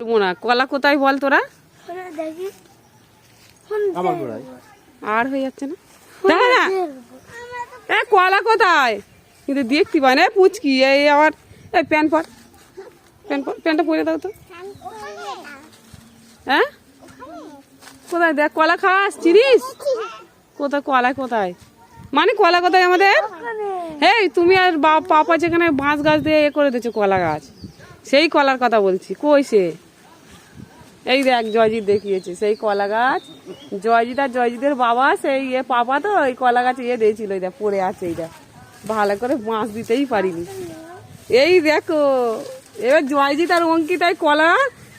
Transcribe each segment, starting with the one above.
মোনা কলা কোথায় বল তোরা? আর হয়ে যাচ্ছে না? দেখা না এ কলা কোথায়? কিন্তু দেখতে পাই না পুচকি এই আবার এই প্যান্ট পর। প্যান্ট প্যান্টটা পরে দাও তো। হ্যাঁ? কোথায় দেখ কলা খাস চিনিস? কোথায় কলা কোথায়? মানে কলা কোথায় আমাদের? হেই তুমি আর বা- পাপা যেখানে বাঁশ গাছ দিয়ে এ করে দিয়েছ কলা গাছ। সেই কলার কথা বলছি কই সে? এই দেখ জয়জিৎ দেখিয়েছে, সেই কলা গাছ। জয়জিৎ আর জয়জিতের বাবা, সেই ইয়ে পাপা তো ওই কলা গাছে ইয়ে দিয়েছিল দেখ পড়ে আছে এইটা ভালো করে বাঁশ দিতেই পারিনি। এই দেখো, এবার জয়জিৎ আর অঙ্কিতাই কলা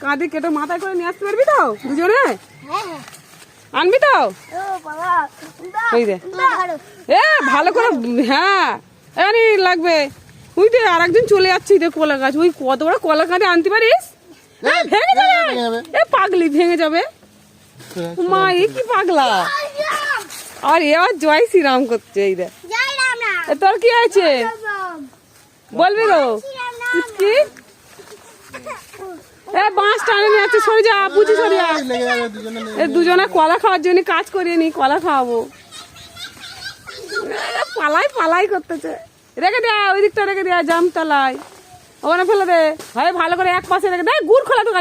কাঁধে কেটে মাথায় করে নিয়ে আসতে পারবি তো, দুজনে? আনবি তো? ওই এ, ভালো করে হ্যাঁ এখানে লাগবে। ওই তো আর একজন চলে যাচ্ছে কলা গাছ। ওই কত বড় কলা কাঁধে আনতে পারিস? ভেঙে যাবে। এ পাগলি ভেঙে যাবে। মা এ কি পাগলা? আর এবার জয় শ্রীরাম করছে এই এ, তোর কি হয়েছে? বলবি গো কি? এ বাঁশ টানে নিয়ে যাচ্ছে সরে যা বুঝি সরে যা। দুজনে এ দুজনে কলা খাওয়ার জন্য কাজ করিয়ে নি কলা খাওয়াবো। এ, পালাই পালাই করতেছে। রেখে দেয়া ওই দিকটা রেখে দেয়া জামতলায়। ওখানে ফেলে দে। ভাই ভালো করে এক পাশে রেখে দে। গুড় খোলা তো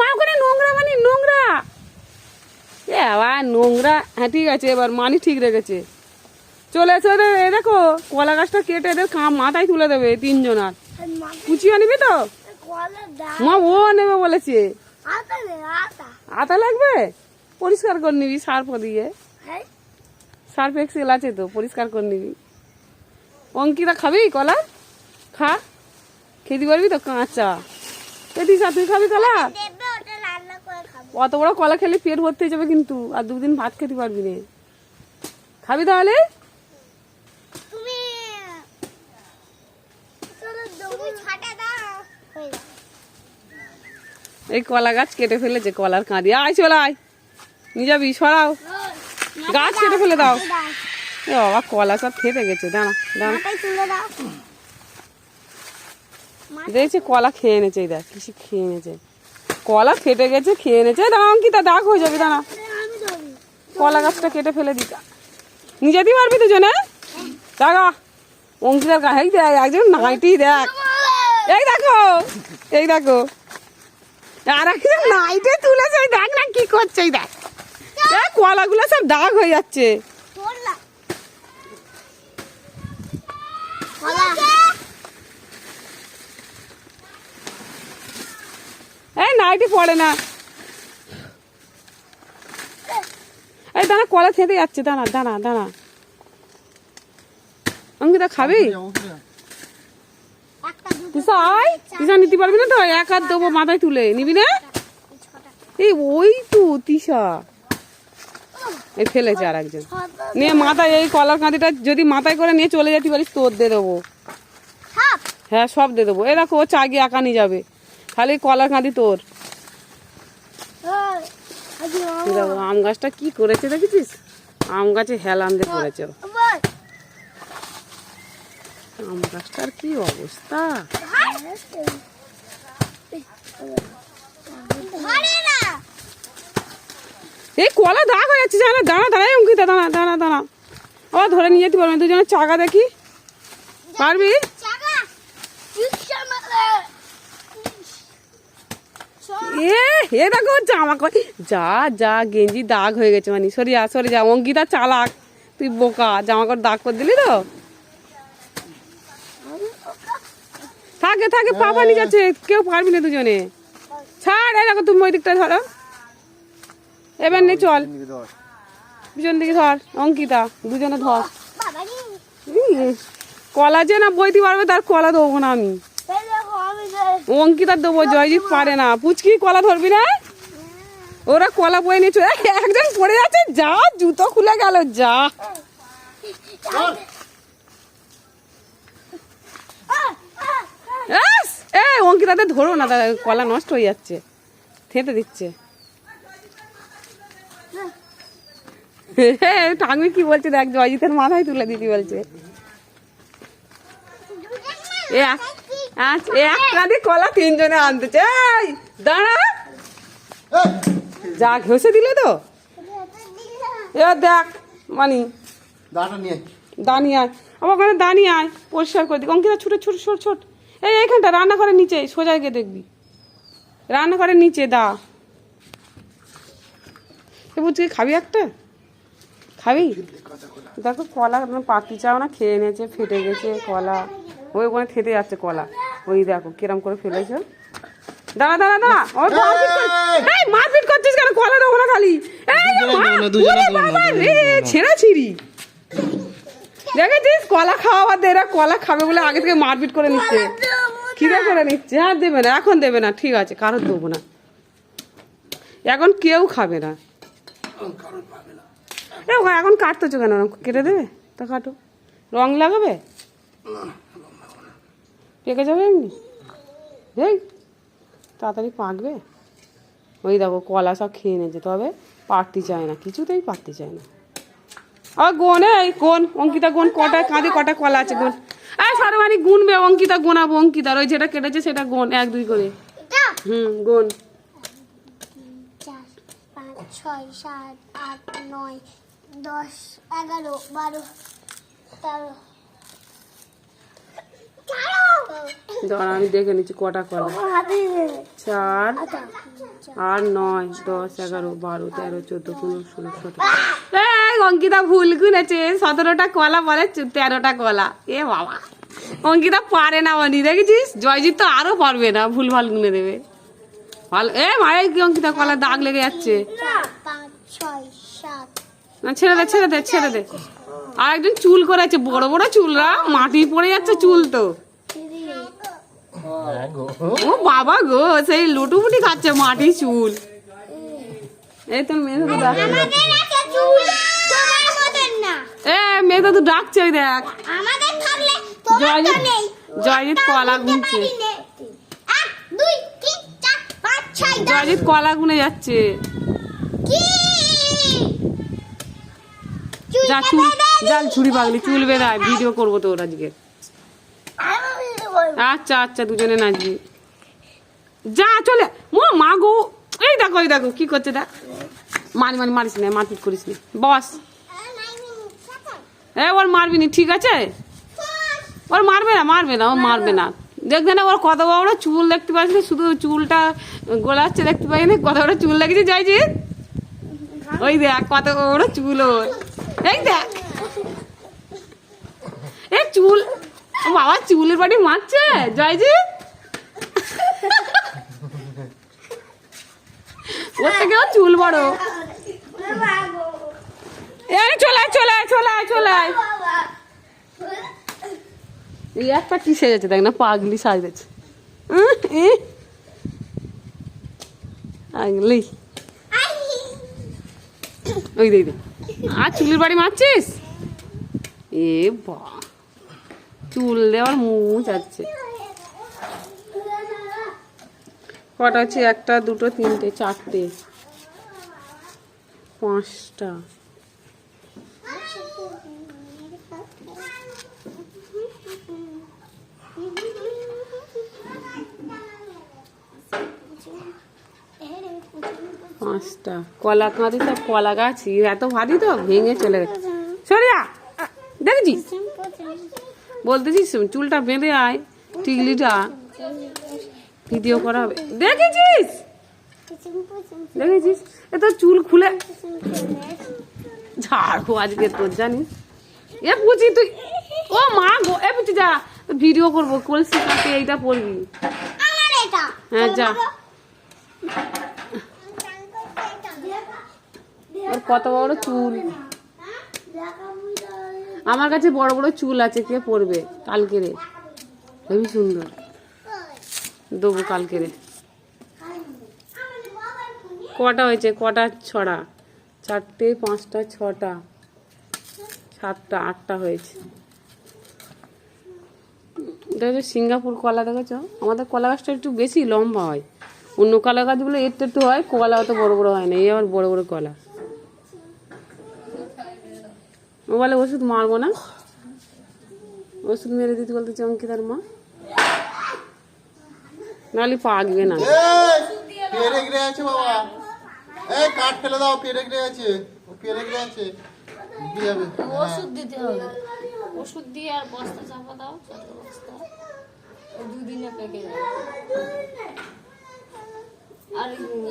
মা ওখানে নোংরা মানে হ্যাঁ ঠিক আছে এবার মানি ঠিক রেখেছে। চলে এসে দেখো কলা গাছটা কেটে এদের মাথায় তুলে দেবে তিনজন আর কুচিও নিবি তো? মা ও নেবে বলেছে। আতা লাগবে? পরিষ্কার করে নিবি সার্ফ দিয়ে। হ্যাঁ। সার্ফ এক্সেল আছে তো, পরিষ্কার করে নিবি। অঙ্কিতা, খাবি কলা? খা। খেতে পারবি তো? কাঁচা। আর তুই খাবি কলা? অত বড় কলা খেলে পেট ভর্তি হয়ে যাবে কিন্তু, আর দুদিন ভাত খেতে পারবি না। খাবি তাহলে? এই কলা গাছ কেটে ফেলেছে, কলার কাঁদি। আয়, চল আয়। নিয়ে যাবি, সরাও। গাছ কেটে ফেলে দাও। এ বাবা কলা সব খেতে গেছে দাঁড়া দাঁড়া। দেখছি কলা খেয়ে এনেছে এই দেখ কিছু খেয়ে এনেছে। কলা ফেটে গেছে খেয়ে এনেছে। দাঁড়া অঙ্কিতা দাগ হয়ে যাবে দাঁড়া। কলা গাছটা কেটে ফেলে দিতা নিয়ে যেতে পারবি দুজনে দাগা অঙ্কিতার গায়ে এই দেখ একজন নাইটি দেখ। এই দেখো এই দেখো। আর একজন নাইটে তুলেছে দেখ না কি করছে দেখ। কলাগুলো সব দাগ হয়ে যাচ্ছে। এই নাইটি পড়ে না। এই দাঁড়া কলা খেতে যাচ্ছে দাঁড়া দাঁড়া দাঁড়া। অঙ্কিতা খাবি? নিতে পারবি না তো? এক হাত দেবো মাথায় তুলে। নিবি না? এই ওই তো তিসা এই ফেলেছে আর একজন। নিয়ে মাথায় এই কলার কাঁদিটা যদি মাথায় করে নিয়ে চলে যেতে পারিস তোর দিয়ে দেবো। হ্যাঁ সব দিয়ে দেবো। এ দেখো ও চাগিয়ে একা নিয়ে যাবে। খালি কলার কাঁদি তোর। দেখো আম গাছটা কি করেছে দেখেছিস? আম গাছে হেলাম দিয়ে পড়েছে। আমার আম গাছটার কি অবস্থা? এই কলা দাগ হয়ে যাচ্ছে, জানা, দাঁড়া দাঁড়া এই অঙ্কিতা, দাঁড়া দাঁড়া দাঁড়া। আবার ধরে নিয়ে যেতে পারবে দুজনের চাকা দেখি। পারবি? এ দেখো, জামা যা যা, গেঞ্জি দাগ হয়ে গেছে মানে। সরি যা সরি যা, অঙ্কিতা চালাক। তুই বোকা, জামা করে দাগ করে দিলি তো? থাকে থাকে, পাপা নিয়ে যাচ্ছে, কেউ পারবি না দুজনে। ছাড়, এই দেখো, তুমি ওই দিকটা ধরো। এবার নে চল। পিছন দিকে ধর। অঙ্কিতা দুজনে ধর। কলা যে না বইতে পারবে তার কলা দেবো না আমি। এই দেখো অঙ্কিতার দেবো জয়জিৎ পারে না। পুচকি কলা ধরবি না? ওরা কলা বয়ে নিয়ে চলে একজন পড়ে যাচ্ছে যা জুতো খুলে গেল যা! এ অঙ্কিতাদের ধরো না দাদা কলা নষ্ট হয়ে যাচ্ছে। থেতে দিচ্ছে। ঠাকুমি কি বলছে দেখ জয়জিতের মাথায় তুলে দিতে বলছে। এক আচ্ছা, এক কাঁদি কলা তিনজনে আনতেছে এই দাঁড়া। যা ঘষে দিলে তো। এবার দেখ মানি। দাঁড়িয়ে আয়। আমার ওখানে দাঁড়িয়ে আয় পরিষ্কার করে দিক অঙ্কিতা ছুটে ছোট ছোট ছোট। এই এইখানটা রান্নাঘরের নিচে সোজা গিয়ে দেখবি। রান্নাঘরের নিচে দা। এ বুঝছি খাবি একটা? খাবি? দেখো কলা পাতি চাও না খেয়ে নিয়েছে ফেটে গেছে কলা। ওই ওখানে খেতে যাচ্ছে কলা। ওই দেখো কিরম করে ফেলেছে। দাঁড়া দাঁড়া দাঁড়া। ও মারপিট কর- এই! মারপিট করছিস কেন? কলা দেবো না খালি। ছেঁড়া ছিড়ি। দেখেছিস? কলা খাওয়া বাদ এরা কলা খাবে বলে আগে থেকে মারপিট করে নিচ্ছে। খিদে করে নিচ্ছে। আর দেবে না এখন দেবে না ঠিক আছে কারোর দেবো না। এখন কেউ খাবে না। এখন কাটতেছো কেন? কেটে দেবে? তা কাটো। রং লাগাবে? পেকে যাবে এমনি? এই তাড়াতাড়ি পাকবে? ওই দেখো কলা সব খেয়ে নিয়েছে তবে পারতে চায় না কিছুতেই পারতে চায় না। আর গোন এই গোন অঙ্কিতা গোন কটা কাঁধে কটা কলা আছে গোন। এই সারবানি গুনবে অঙ্কিতা গোনাবো অঙ্কিতার ওই যেটা কেটেছে সেটা গোন এক দুই করে। হুম গোন। ছয় সাত আট নয় দশ এগারো বারো তেরো। আমি দেখে নিচ্ছি কটা কলা। চার আট নয় দশ এগারো বারো তেরো চোদ্দ পনেরো ষোলো সতেরো। এই অঙ্কিতা ভুল গুনেছে সতেরোটা কলা বলে তেরোটা কলা। এ বাবা। অঙ্কিতা পারে না অনি দেখেছিস? জয়জিৎ তো আরও পারবে না ভুল ভালো গুনে দেবে। ভালো এ মায়ের কি অঙ্কিতা কলা দাগ লেগে যাচ্ছে? ছয় সাত না ছেড়ে দে ছেড়ে দে ছেড়ে দে। আর একজন চুল করেছে বড় বড় চুলরা মাটি পড়ে যাচ্ছে চুল তো। হ্যাঁ ও বাবা গো সেই লুটুপুটি খাচ্ছে মাটি চুল। এই তো মেয়ে তো এ মেয়ে তো ডাকছে ওই দেখ। আমাদের থাকলে তোমার তো জয়জিৎ জয়জিৎ কলা গুনছে। পারি নে। এক দুই তিন চার পাঁচ ছয় দশ। জয়জিৎ কলা গুনে যাচ্ছে কি চুল যা চুল জাল ছুরি পাগলি চুল বেঁধায় ভিডিও করব তো আজকে। আচ্ছা আচ্ছা দুজনে নাচবি। যা, চলে। ও মা গো, এই দেখো এই দেখো, কি করছে দেখ। মারি মারি, মারিস না, মারপিট করিস না। বস। এ, ওর মারবি নি, ঠিক আছে? ওর মারবে না মারবে না, ও মারবে না। দেখবে না, ওর কত বড় চুল দেখতে পাচ্ছি শুধু চুলটা গোলাচ্ছে দেখতে পাই না, কত বড় চুল লেগেছে যাইছি ওই দেখ, কত বড় চুল ওর। এই দেখ। এ চুল। বাবা, চুলের বাড়ি মারছে? জয়জিৎ ওর থেকে ওর চুল বড়। এই চলে চলে চলে চলে। এই একটা কি সেজেছে দেখ না, পাগলি সাজেছে। পাগলি। ওই দেখ। আর চুলের বাড়ি মারছিস? এ বা, চুল দেওয়ার মুখ যাচ্ছে। কটা আছে? একটা, দুটো, তিনটে, চারটে, পাঁচটা। পাঁচটা। কলা কাঁদি সব কলা গাছ এত ভারী তো ভেঙে চলে গেছে। সরিয়া দেখেছিস? বলতেছিস চুলটা বেঁধে আয় টিকলিটা। ভিডিও করা হবে। দেখেছিস? দেখেছিস? এ তো চুল খুলে। ঝাড়বো আজকে তোর জানিস? এ পুচি তুই ও মা গো এ পুচি যা ভিডিও করব কলসি কাকে এইটা পড়বি হ্যাঁ যা। ওর কত বড় চুল? আমার কাছে বড় বড় চুল আছে, কে পরবে? কালকে রে হেবি সুন্দর। দেবো কালকে রে কটা হয়েছে? কটা ছড়া? চারটে, পাঁচটা, ছটা। সাতটা, আটটা হয়েছে। দেখেছ সিঙ্গাপুর কলা, দেখেছ? আমাদের কলা গাছটা একটু বেশি লম্বা হয়। অন্য কলা গাছগুলো একটু একটু হয় কলা অত বড় বড় হয় না, এই আবার বড় বড় কলা। ও বলে ওষুধ মারবো না। ওষুধ মেরে দিতে বলতে অঙ্কিতার মা। নাহলে পাকবে না। আছে বাবা। এই কাঠ ফেলে দাও আছে। ও আছে। কি ওষুধ দিতে হবে। ওষুধ দিয়ে আর বস্তা চাপা দাও বস্তা। দুদিনে পেকে যাবে আর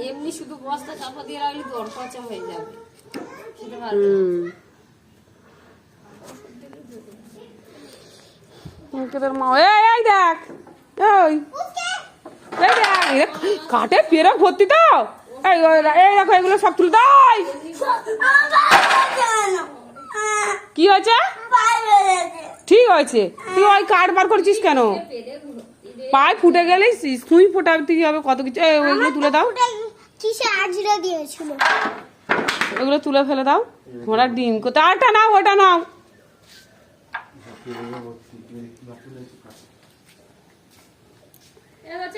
এমনি শুধু বস্তা চাপা দিয়ে রাখলে দর পচা হয়ে যাবে। খেতে পারবে না। হুম মুখে তোর মা এই এই দেখ। ওই এই দেখ কাঠে পেরক ভর্তি তো। এই দেখো এগুলো সব তুলে দাও কি হয়েছে? ঠিক হয়েছে। তুই ওই কাঠ বার করছিস কেন? পায়ে ফুটে গেলে সুই ফোটাতে হবে কত কিছু। ওইগুলো তুলে দাও। ওগুলো তুলে ফেলে দাও। ঘোড়ার ডিম। কোথায়? আটা নাও ওটা নাও। পেরেক ভর্তি,